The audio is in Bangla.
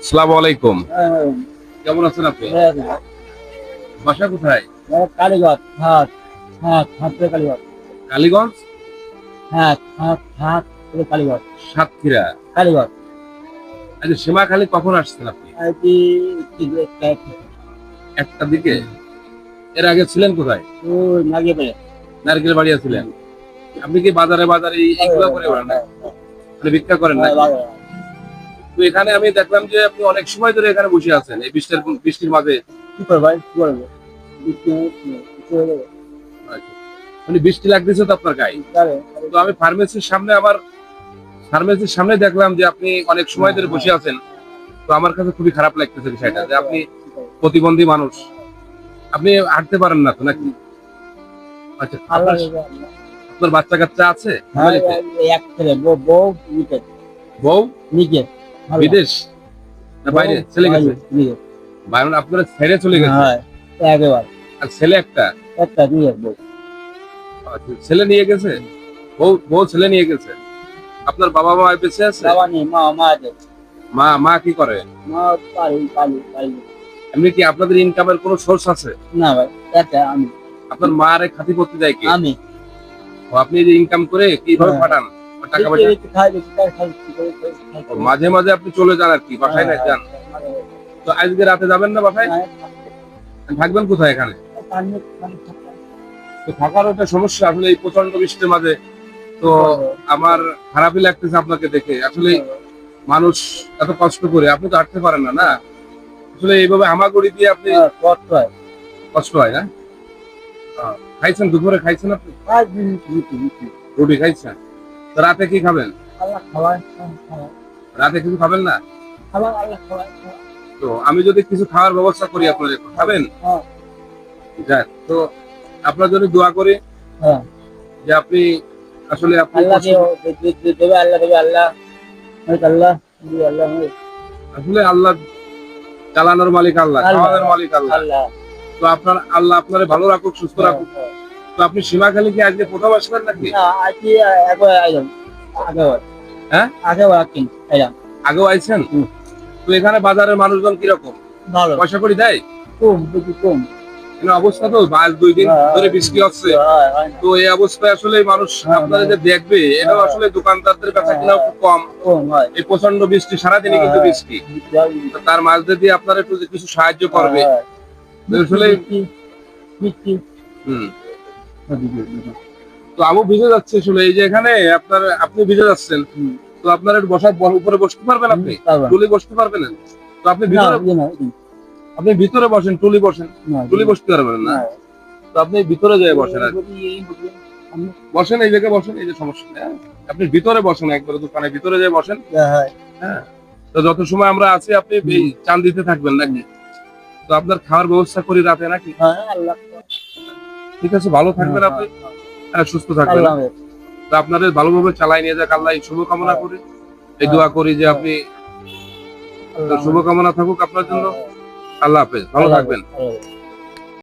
আসসালামু আলাইকুম। কেমন আছেন আপনি? বাসা কোথায়? কালীগঞ্জ হাট হাট কালীগঞ্জ। কালীগঞ্জ? কালীগঞ্জ। সাতক্ষীরা। কালীগঞ্জ। আচ্ছা সীমাখালী কখন আসছেন আপনি? একটা দিকে? এর আগে ছিলেন কোথায়? নারকেল বাড়িয়া ছিলেন। আপনি কি বাজারে বাজারে এই- এইগুলো করে বেড়ান? না? মানে ভিক্ষা করেন না তো এখানে আমি দেখলাম যে আপনি অনেক সময় ধরে এখানে বসে আছেন এই বৃষ্টির বৃষ্টির মাঝে। কি করব ভাই? কি করব? যাবে। মানে বৃষ্টি লাগতেছে তো আপনার গায়ে? তো আমি ফার্মেসির সামনে আবার ফার্মেসির সামনে দেখলাম যে আপনি অনেক সময় ধরে বসে আছেন। তো আমার কাছে খুবই খারাপ লাগতেছে বিষয়টা যে আপনি প্রতিবন্ধী মানুষ। আপনি হাঁটতে পারেন না তো নাকি? আচ্ছা আপনার বাচ্চা কাচ্চা আছে? হ্যাঁ, বউ বউ নিচে বিদেশ? না বাইরে? চলে গেছে? বাইরে আপনার ছেড়ে চলে গেছে? হ্যাঁ একেবারে। আর ছেলে একটা? একটা নিয়ে বউ আচ্ছা, ছেলে নিয়ে গেছে? বউ বউ ছেলে নিয়ে গেছে? আপনার বাবা মা বেঁচে আছে? বাবা নেই মা মা আছে। মা মা কি করে? মা পারি পারি পারি এমনি কি আপনাদের ইনকামের কোনো সোর্স আছে? না ভাই আমি। আপনার মা আরে খাতি করতে দেয় কি? আমি। আপনি যে ইনকাম করে কীভাবে হ্যাঁ। পাঠান? টাকা পয়সা। মাঝে মাঝে আপনি চলে যান আর কি বাসায় না হ্যাঁ, যান। হ্যাঁ, তো আজকে রাতে যাবেন না বাসায়? হ্যাঁ, থাকবেন কোথায় এখানে। তো থাকার একটা সমস্যা আসলে এই প্রচণ্ড বৃষ্টির মাঝে। তো আমার খারাপই লাগতেছে আপনাকে দেখে। আসলে মানুষ এত কষ্ট করে আপনি তো হাঁটতে পারেন না না? আসলে এইভাবে হামাগুড়ি দিয়ে আপনি হ্যাঁ, কষ্ট হয়। কষ্ট হয় না? খাইছেন দুপুরে খাইছেন আপনি। রুটি খাইছেন? তো রাতে কি খাবেন। রাতে কিছু খাবেন না। তো আমি যদি কিছু খাওয়ার ব্যবস্থা করি আপনার খাবেন? হ্যাঁ, যাক তো আপনার জন্য দোয়া করি হ্যাঁ। যে আপনি আসলে আপনি আসলে আল্লাহ চালানোর মালিক আল্লাহ। খাওয়ানোর মালিক আল্লাহ। আল্লাহ। তো আপনার আল্লাহ আপনার ভালো রাখুক সুস্থ হ্যাঁ, রাখুক। তো আপনি সীমাখালী কি আজকে প্রথম আসবেন নাকি না, আজকে একবার আইলাম। আগেবার। হ্যাঁ? আগেবার একদিন আইলাম। আগেও আইছেন। তো এখানে বাজারের মানুষজন কীরকম ভালো পয়সা করি দেয় কম বেশি কম অবস্থা তো আজ দুই দিন হ্যাঁ, ধরে বৃষ্টি হচ্ছে হয়, হয়। তো এই অবস্থায় আসলে মানুষ হ্যাঁ, আপনারা যে দেখবে এটাও হ্যাঁ। আসলে দোকানদারদের কাছে হ্যাঁ, কিনাও খুব কম হয় এই প্রচণ্ড বৃষ্টি সারাদিনই কিন্তু হ্যাঁ। বৃষ্টি তার মাঝে দিয়ে আপনারা একটু কিছু সাহায্য করবে হ্যাঁ। আসলে। হুম তো ভিজে যাচ্ছে আসলে এই যে এখানে আপনার আপনি ভিজে যাচ্ছেন। তো আপনার বসার উপরে বসতে পারবেন আপনি? টুলি বসতে পারবেন? তো আপনি ভিতরে ইয়ে আপনি ভিতরে বসেন টুলি বসেন। টুলি বসতে পারবেন না। তো আপনি ভিতরে যেয়ে বসেন আর এই বসেন এই জায়গায় বসেন এই যে সমস্যা নেই, হ্যাঁ? আপনি ভিতরে বসেন একবারে দোকানের ভিতরে যেয়ে বসেন। হ্যাঁ, তো যত সময় আমরা আছি আপনি চান দিতে থাকবেন নাকি? তো আপনার খাওয়ার ব্যবস্থা করি রাতে নাকি? হ্যাঁ, আল্লাহ। ঠিক আছে ভালো থাকবেন আপনি। হ্যাঁ সুস্থ থাকবেন। তো আপনাদের ভালোভাবে চালাই নিয়ে যাক আল্লাহ এই শুভকামনা করি। এই দোয়া করি যে আপনি শুভকামনা থাকুক আপনার জন্য। আল্লাহ হাফেজ ভালো থাকবেন।